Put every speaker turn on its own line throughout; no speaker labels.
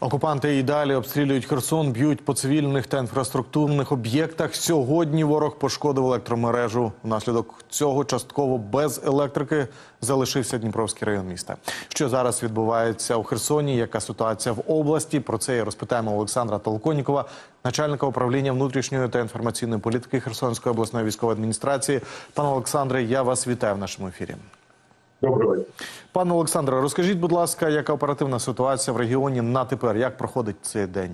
Окупанти і далі обстрілюють Херсон, б'ють по цивільних та інфраструктурних об'єктах. Сьогодні ворог пошкодив електромережу. Внаслідок цього частково без електрики залишився Дніпровський район міста. Що зараз відбувається у Херсоні? Яка ситуація в області? Про це і розпитаємо Олександра Толконікова, начальника управління внутрішньої та інформаційної політики Херсонської обласної військової адміністрації. Пане Олександре, я вас вітаю в нашому ефірі.
Доброго дня.
Пане Олександре, розкажіть, будь ласка, яка оперативна ситуація в регіоні на тепер? Як проходить цей день?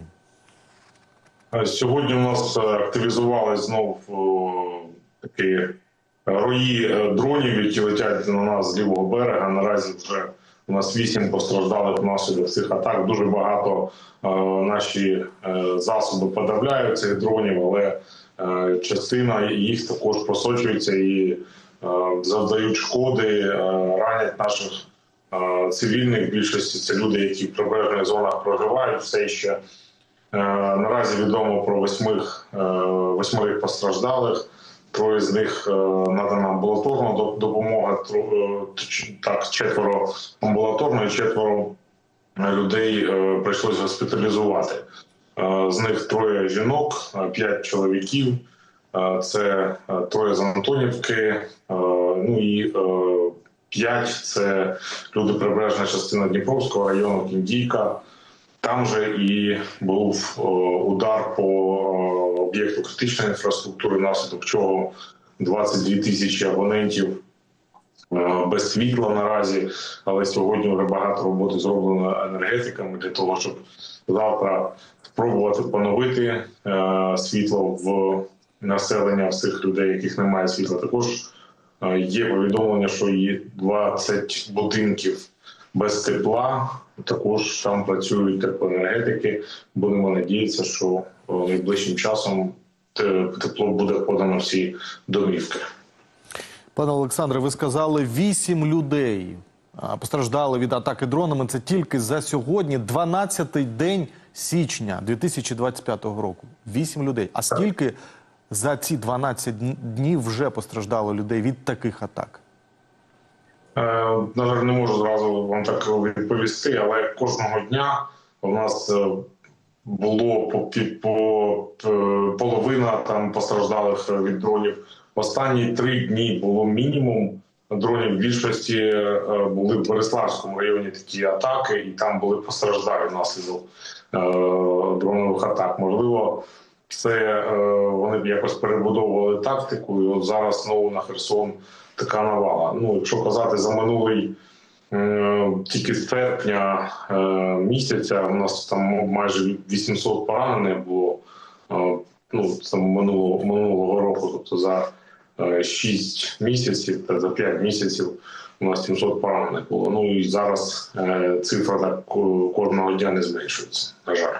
Е, Сьогодні у нас е, активізували знов такі рої е, дронів, які летять на нас з лівого берега. Наразі вже у нас вісім постраждалих внаслідок цих атак. Дуже багато наші засоби подавляють цих дронів, але частина їх також просочується і завдають шкоди, е, ранять наших е, цивільних. В більшості це люди, які в прибережних зонах проживають все ще. Е, Наразі відомо про восьмих, е, восьмерих постраждалих. Троє з них е, надана амбулаторна до- допомога. е, Так, четверо амбулаторно четверо е, людей е, прийшлось госпіталізувати. Е, З них троє жінок, е, п'ять чоловіків. Це троє з Антонівки, ну і п'ять це люди прибережна частина Дніпровського району, Кіндійка. Там же і був удар по об'єкту критичної інфраструктури, внаслідок чого 22 тисячі абонентів без світла наразі. Але сьогодні вже багато роботи зроблено енергетиками для того, щоб завтра спробувати поновити е, світло в населення всіх людей, яких немає світла. Також е, є повідомлення, що є 20 будинків без тепла. Також там працюють теплоенергетики. Будемо надіятися, що найближчим часом тепло буде подано всі домівки.
Пане Олександре, ви сказали, вісім людей постраждали від атаки дронами. Це тільки за сьогодні, 12-й день січня 2025 року. Вісім людей. А скільки за ці 12 днів вже постраждало людей від таких атак?
Е, На жаль, не можу зразу вам так відповісти, але кожного дня у нас е, було по, по е, половина там постраждалих від дронів. Останні три дні було мінімум дронів. В більшості були в Бориславському районі такі атаки, і там були постраждалі внаслідок дронових атак. Можливо, це е, вони б якось перебудовували тактику, і от зараз знову на Херсон така навала. Ну, якщо казати за минулий тільки з серпня е, місяця, у нас там майже 800 поранених було. Е, ну, це минулого, минулого року, тобто за е, 6 місяців та за 5 місяців у нас 700 поранених було. Ну і зараз цифра так кожного дня не зменшується, на жаль.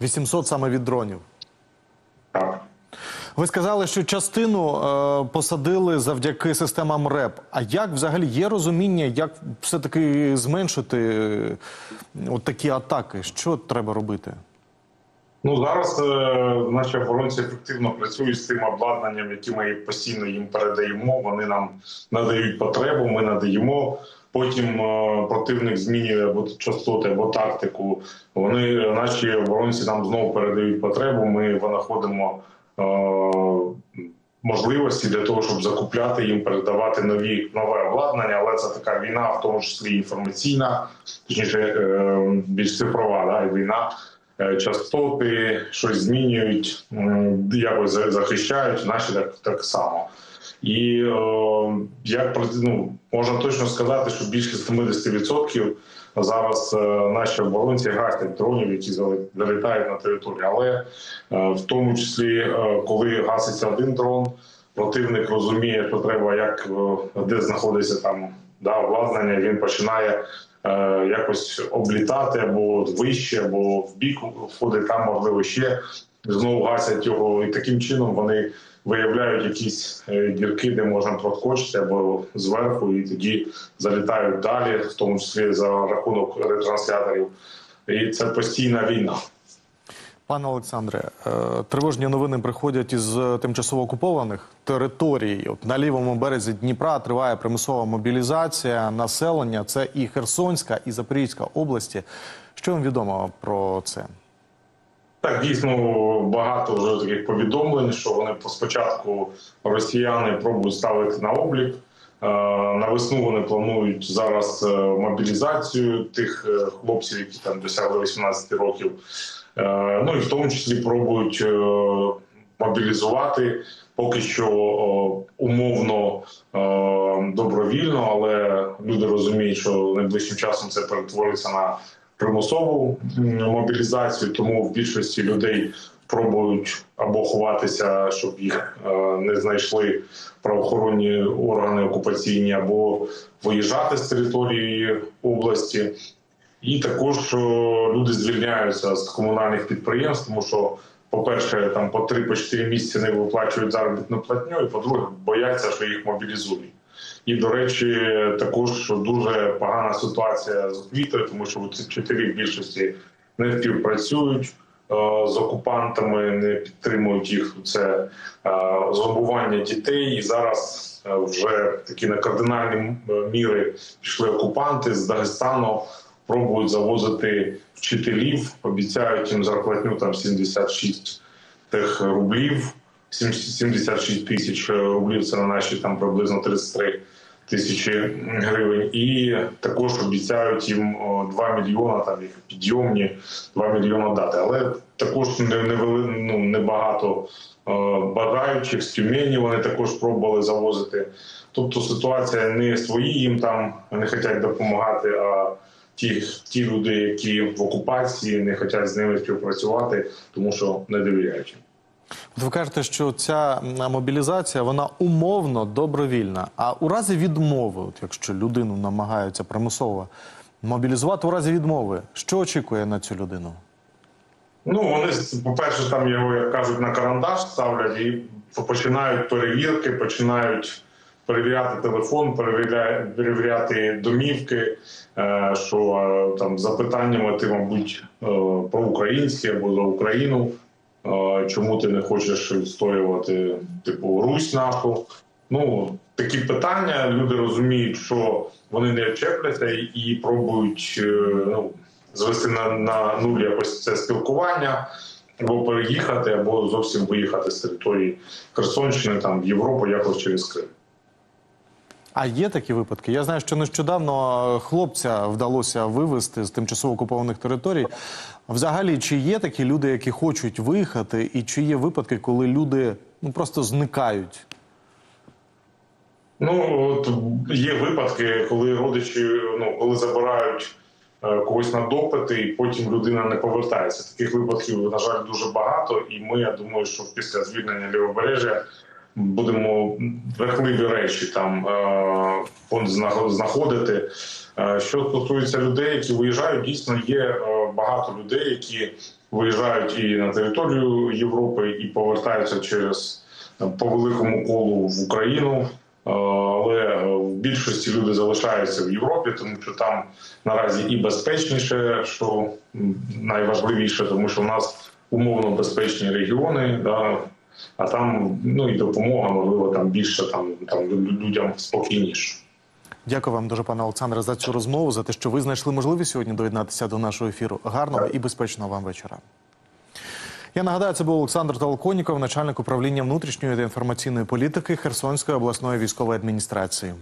800 саме від дронів. Ви сказали, що частину е, посадили завдяки системам РЕП. А як взагалі є розуміння, як все-таки зменшити е, от такі атаки? Що треба робити?
Ну зараз е, наші оборонці ефективно працюють з тим обладнанням, яке ми постійно їм передаємо. Вони нам надають потребу, ми надаємо. Потім е, противник змінює або частоти або тактику. Вони наші оборонці нам знову передають потребу. Ми винаходимо можливості для того, щоб закупляти їм, передавати нові нове обладнання. Але це така війна, в тому числі інформаційна, точніше е, більш цифрова да, війна. Е, частоти щось змінюють, якось за- захищають, наші так, так само. І е, як ну, можна точно сказати, що більше 70% зараз е, наші оборонці гасять дронів, які залітають на територію. Але е, в тому числі, е, коли гаситься один дрон, противник розуміє, що треба як де знаходиться там да, обладнання, він починає якось облітати або вище, або в бік входить там, можливо, ще знову гасять його, і таким чином вони виявляють якісь е, дірки, де можна проскочити або зверху, і тоді залітають далі, в тому числі за рахунок ретрансляторів. І це постійна війна.
Пане Олександре, е, тривожні новини приходять із е, тимчасово окупованих територій. От на лівому березі Дніпра триває примусова мобілізація населення. Це і Херсонська, і Запорізька області. Що вам відомо про це?
Так, дійсно багато вже таких повідомлень, що вони спочатку росіяни пробують ставити на облік. Е, На весну вони планують зараз е, мобілізацію тих е, хлопців, які там досягли 18 років. Ну і в тому числі пробують мобілізувати поки що умовно добровільно, але люди розуміють, що найближчим часом це перетвориться на примусову мобілізацію, тому в більшості людей пробують або ховатися, щоб їх е, не знайшли правоохоронні органи окупаційні, або виїжджати з території області. І також е, люди звільняються з комунальних підприємств, тому що, по-перше, там по 3-4 місяці не виплачують заробітну платню, і по-друге, бояться, що їх мобілізують. І, до речі, також дуже погана ситуація з освітою, тому що ці вчителі в більшості не співпрацюють е, з окупантами, не підтримують їх. Це е, зомбування дітей. І зараз е, вже такі на кардинальні міри пішли окупанти з Дагестану, пробують завозити вчителів, обіцяють їм зарплатню там 76 тих рублів. 76 тисяч рублів це на наші там приблизно 33 тисячі гривень. І також обіцяють їм о, 2 мільйона там їх підйомні 2 мільйона дати. Але також не, не, вели- ну, небагато бажаючих з Тюмені вони також пробували завозити. Тобто ситуація не свої їм там не хочуть допомагати, а ті, ті люди, які в окупації, не хочуть з ними співпрацювати, тому що не довіряють.
Ви кажете, що ця мобілізація вона умовно добровільна. А у разі відмови, от якщо людину намагаються примусово мобілізувати, у разі відмови, що очікує на цю людину?
Ну, вони, по-перше, там його, як кажуть, на карандаш ставлять і починають перевірки, починають перевіряти телефон, перевіряти, перевіряти домівки, е, що е, там запитаннями ти, мабуть, е, про українське або за Україну. Чому ти не хочеш відстоювати типу Русь нашу? Ну такі питання люди розуміють, що вони не чепляться і, і пробують е, ну, звести на, на нуль якось це спілкування, або переїхати, або зовсім виїхати з території Херсонщини там в Європу якось через Крим.
А є такі випадки? Я знаю, що нещодавно хлопця вдалося вивезти з тимчасово окупованих територій. Взагалі, чи є такі люди, які хочуть виїхати, і чи є випадки, коли люди ну просто зникають?
Ну от є випадки, коли родичі ну коли забирають е, когось на допити, і потім людина не повертається. Таких випадків на жаль дуже багато. І ми, я думаю, що після звільнення лівобережжя будемо жахливі речі там е, знаходити. Е, Що стосується людей, які виїжджають, дійсно є е, багато людей, які виїжджають і на територію Європи, і повертаються через по великому колу в Україну. Але в більшості люди залишаються в Європі, тому що там наразі і безпечніше, що найважливіше, тому що в нас умовно безпечні регіони, да, а там ну і допомога, можливо, там більше там, там людям спокійніше.
Дякую вам дуже, пане Олександре, за цю розмову, за те, що ви знайшли можливість сьогодні доєднатися до нашого ефіру. Гарного і безпечного вам вечора. Я нагадаю, це був Олександр Толконіков, начальник управління внутрішньої та інформаційної політики Херсонської обласної військової адміністрації.